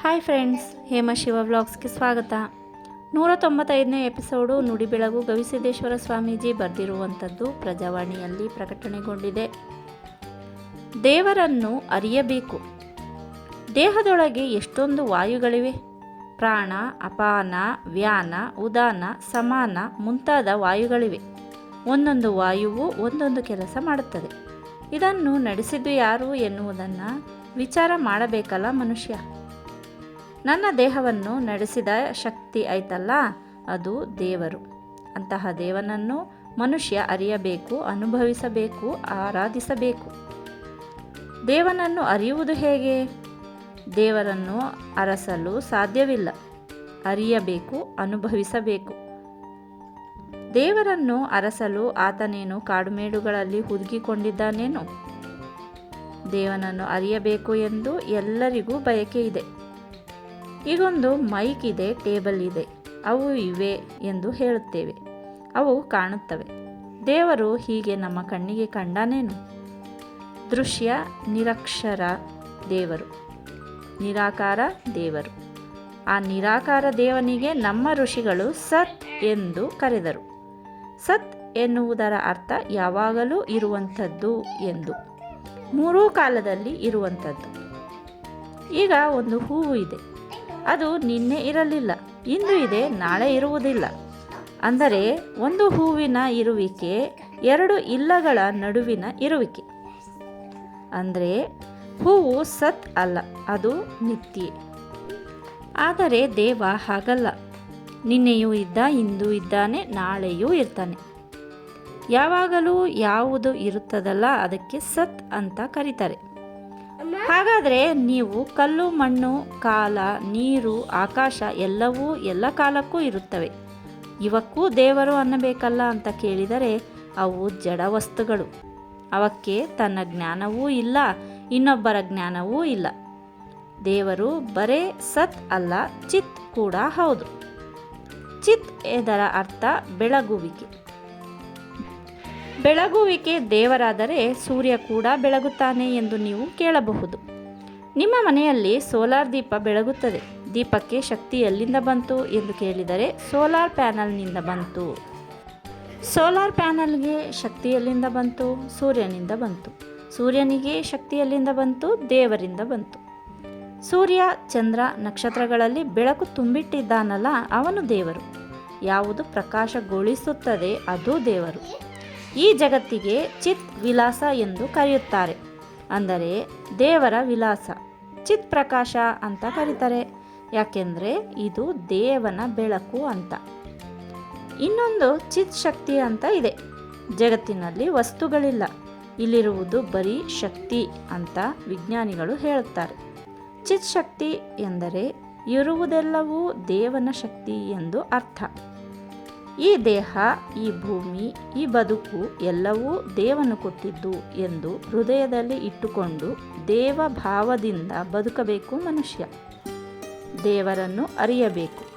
Hi friends, Hema Shiva ವ್ಲಾಗ್ಸ್ಗೆ ಸ್ವಾಗತ. ನೂರ ತೊಂಬತ್ತೈದನೇ ಎಪಿಸೋಡು ನುಡಿ ಬೆಳಗು ಗವಿಸಿದ್ದೇಶ್ವರ ಸ್ವಾಮೀಜಿ ಬರೆದಿರುವಂಥದ್ದು ಪ್ರಜಾವಾಣಿಯಲ್ಲಿ ಪ್ರಕಟಣೆಗೊಂಡಿದೆ. ದೇವರನ್ನು ಅರಿಯಬೇಕು. ದೇಹದೊಳಗೆ ಎಷ್ಟೊಂದು ವಾಯುಗಳಿವೆ. ಪ್ರಾಣ, ಅಪಾನ, ವ್ಯಾನ, ಉದಾನ, ಸಮಾನ ಮುಂತಾದ ವಾಯುಗಳಿವೆ. ಒಂದೊಂದು ವಾಯುವು ಒಂದೊಂದು ಕೆಲಸ ಮಾಡುತ್ತದೆ. ಇದನ್ನು ನಡೆಸಿದ್ದು ಯಾರು ಎನ್ನುವುದನ್ನು ವಿಚಾರ ಮಾಡಬೇಕಲ್ಲ ಮನುಷ್ಯ. ನನ್ನ ದೇಹವನ್ನು ನಡೆಸಿದ ಶಕ್ತಿ ಐತಲ್ಲ ಅದು ದೇವರು. ಅಂತಹ ದೇವನನ್ನು ಮನುಷ್ಯ ಅರಿಯಬೇಕು, ಅನುಭವಿಸಬೇಕು, ಆರಾಧಿಸಬೇಕು. ದೇವನನ್ನು ಅರಿಯುವುದು ಹೇಗೆ? ದೇವರನ್ನು ಅರಸಲು ಸಾಧ್ಯವಿಲ್ಲ. ಅರಿಯಬೇಕು, ಅನುಭವಿಸಬೇಕು. ದೇವರನ್ನು ಅರಸಲು ಆತನೇನು ಕಾಡುಮೇಡುಗಳಲ್ಲಿ ಹುದುಗಿಕೊಂಡಿದ್ದಾನೇನು? ದೇವನನ್ನು ಅರಿಯಬೇಕು ಎಂದು ಎಲ್ಲರಿಗೂ ಬಯಕೆ ಇದೆ. ಈಗೊಂದು ಮೈಕ್ ಇದೆ, ಟೇಬಲ್ ಇದೆ. ಅವು ಇವೆ ಎಂದು ಹೇಳುತ್ತೇವೆ. ಅವು ಕಾಣುತ್ತವೆ. ದೇವರು ಹೀಗೆ ನಮ್ಮ ಕಣ್ಣಿಗೆ ಕಂಡನೇನು? ದೃಶ್ಯ, ನಿರಕ್ಷರ ದೇವರು. ನಿರಾಕಾರ ದೇವರು. ಆ ನಿರಾಕಾರ ದೇವನಿಗೆ ನಮ್ಮ ಋಷಿಗಳು ಸತ್ ಎಂದು ಕರೆದರು. ಸತ್ ಎನ್ನುವುದರ ಅರ್ಥ ಯಾವಾಗಲೂ ಇರುವಂಥದ್ದು ಎಂದು. ಮೂರೂ ಕಾಲದಲ್ಲಿ ಇರುವಂಥದ್ದು. ಈಗ ಒಂದು ಹೂವು ಇದೆ. ಅದು ನಿನ್ನೆ ಇರಲಿಲ್ಲ, ಇಂದು ಇದೆ, ನಾಳೆ ಇರುವುದಿಲ್ಲ. ಅಂದರೆ ಒಂದು ಹೂವಿನ ಇರುವಿಕೆ, ಎರಡು ಇಲ್ಲಗಳ ನಡುವಿನ ಇರುವಿಕೆ. ಅಂದರೆ ಹೂವು ಸತ್ ಅಲ್ಲ, ಅದು ನಿತ್ಯ. ಆದರೆ ದೇವ ಹಾಗಲ್ಲ, ನಿನ್ನೆಯೂ ಇದ್ದ, ಇಂದು ಇದ್ದಾನೆ, ನಾಳೆಯೂ ಇರ್ತಾನೆ. ಯಾವಾಗಲೂ ಯಾವುದು ಇರುತ್ತದಲ್ಲ, ಅದಕ್ಕೆ ಸತ್ ಅಂತ ಕರೀತಾರೆ. ಹಾಗಾದರೆ ನೀವು ಕಲ್ಲು, ಮಣ್ಣು, ಕಾಲ, ನೀರು, ಆಕಾಶ ಎಲ್ಲವೂ ಎಲ್ಲ ಕಾಲಕ್ಕೂ ಇರುತ್ತವೆ. ಇವಕ್ಕೂ ದೇವರು ಅನ್ನಬೇಕಲ್ಲ ಅಂತ ಕೇಳಿದರೆ ಅವು ಜಡ ವಸ್ತುಗಳು. ಅವಕ್ಕೆ ತನ್ನ ಜ್ಞಾನವೂ ಇಲ್ಲ, ಇನ್ನೊಬ್ಬರ ಜ್ಞಾನವೂ ಇಲ್ಲ. ದೇವರು ಬರೇ ಸತ್ ಅಲ್ಲ, ಚಿತ್ ಕೂಡ ಹೌದು. ಚಿತ್ ಇದರ ಅರ್ಥ ಬೆಳಗುವಿಕೆ. ಬೆಳಗುವಿಕೆ ದೇವರಾದರೆ ಸೂರ್ಯ ಕೂಡ ಬೆಳಗುತ್ತಾನೆ ಎಂದು ನೀವು ಕೇಳಬಹುದು. ನಿಮ್ಮ ಮನೆಯಲ್ಲಿ ಸೋಲಾರ್ ದೀಪ ಬೆಳಗುತ್ತದೆ. ದೀಪಕ್ಕೆ ಶಕ್ತಿ ಎಲ್ಲಿಂದ ಬಂತು ಎಂದು ಕೇಳಿದರೆ ಸೋಲಾರ್ ಪ್ಯಾನಲ್ನಿಂದ ಬಂತು. ಸೋಲಾರ್ ಪ್ಯಾನಲ್ಗೆ ಶಕ್ತಿ ಎಲ್ಲಿಂದ ಬಂತು? ಸೂರ್ಯನಿಂದ ಬಂತು. ಸೂರ್ಯನಿಗೆ ಶಕ್ತಿ ಎಲ್ಲಿಂದ ಬಂತು? ದೇವರಿಂದ ಬಂತು. ಸೂರ್ಯ ಚಂದ್ರ ನಕ್ಷತ್ರಗಳಲ್ಲಿ ಬೆಳಕು ತುಂಬಿಟ್ಟಿದ್ದಾನಲ್ಲ, ಅವನು ದೇವರು. ಯಾವುದು ಪ್ರಕಾಶಗೊಳಿಸುತ್ತದೆ, ಅದು ದೇವರು. ಈ ಜಗತ್ತಿಗೆ ಚಿತ್ ವಿಲಾಸ ಎಂದು ಕರೆಯುತ್ತಾರೆ. ಅಂದರೆ ದೇವರ ವಿಲಾಸ, ಚಿತ್ ಪ್ರಕಾಶ ಅಂತ ಕರೀತಾರೆ. ಯಾಕೆಂದರೆ ಇದು ದೇವನ ಬೆಳಕು ಅಂತ. ಇನ್ನೊಂದು ಚಿತ್ ಶಕ್ತಿ ಅಂತ ಇದೆ. ಜಗತ್ತಿನಲ್ಲಿ ವಸ್ತುಗಳಿಲ್ಲ. ಇಲ್ಲಿರುವುದು ಬರೀ ಶಕ್ತಿ ಅಂತ ವಿಜ್ಞಾನಿಗಳು ಹೇಳುತ್ತಾರೆ. ಚಿತ್ ಶಕ್ತಿ ಎಂದರೆ ಇರುವುದೆಲ್ಲವೂ ದೇವನ ಶಕ್ತಿ ಎಂದು ಅರ್ಥ. ಈ ದೇಹ, ಈ ಭೂಮಿ, ಈ ಬದುಕು ಎಲ್ಲವೂ ದೇವನು ಕೊಟ್ಟಿದ್ದು ಎಂದು ಹೃದಯದಲ್ಲಿ ಇಟ್ಟುಕೊಂಡು ದೇವ ಭಾವದಿಂದ ಬದುಕಬೇಕು ಮನುಷ್ಯ. ದೇವರನ್ನು ಅರಿಯಬೇಕು.